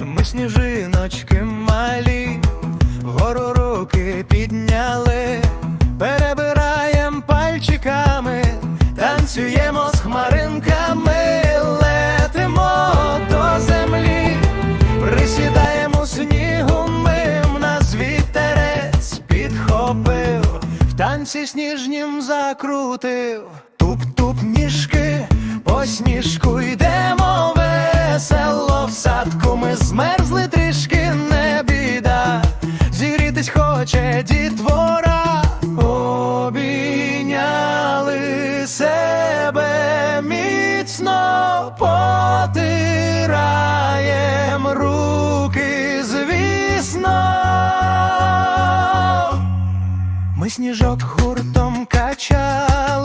Ми сніжиночки малі, гору руки підняли, танці сніжнім закрутив, туп-туп ніжки, по сніжку йдемо весело. В садку. Ми змерзли трішки, не біда, зігрітись хоче дітвора, сніжок гуртом качали,